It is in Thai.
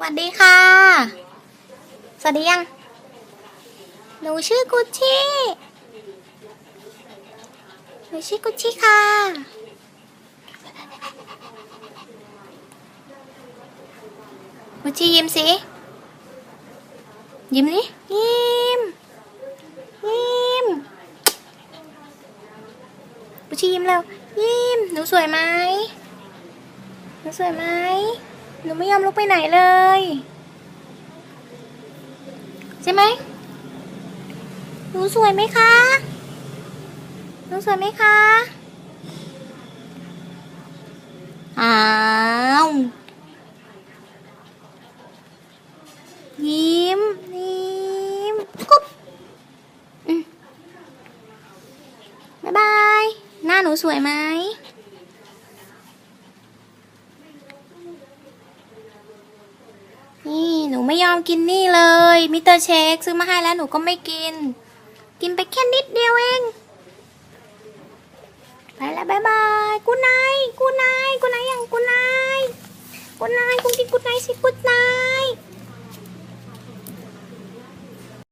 สวัสดีค่ะ สวัสดียัง หนูชื่อกุชชี่หนูชื่อกุชชี่ค่ะ กุชชี่ยิ้มสิ ยิ้มดิยิ้ม ยิ้ม กุชชี่ยิ้มเร็วยิ้ม หนูสวยไหม หนูสวยไหม หนูไม่ยอมลุกไปไหนเลย ใช่ไหมหนูสวยไหมคะหนูสวยไหมคะอ้าวยิ้มยิ้มกุ๊บอืมบ๊ายบาย หน้าหนูสวยไหม นี่ หนูไม่ยอมกินนี่เลย มิสเตอร์เชคซื้อมาให้แล้วหนูก็ไม่กิน กินไปแค่นิดเดียวเอง ไปแล้วบายบายกูไนกูไนกูไนอย่างกูไนกูไนกูกินกูไนสิกูไน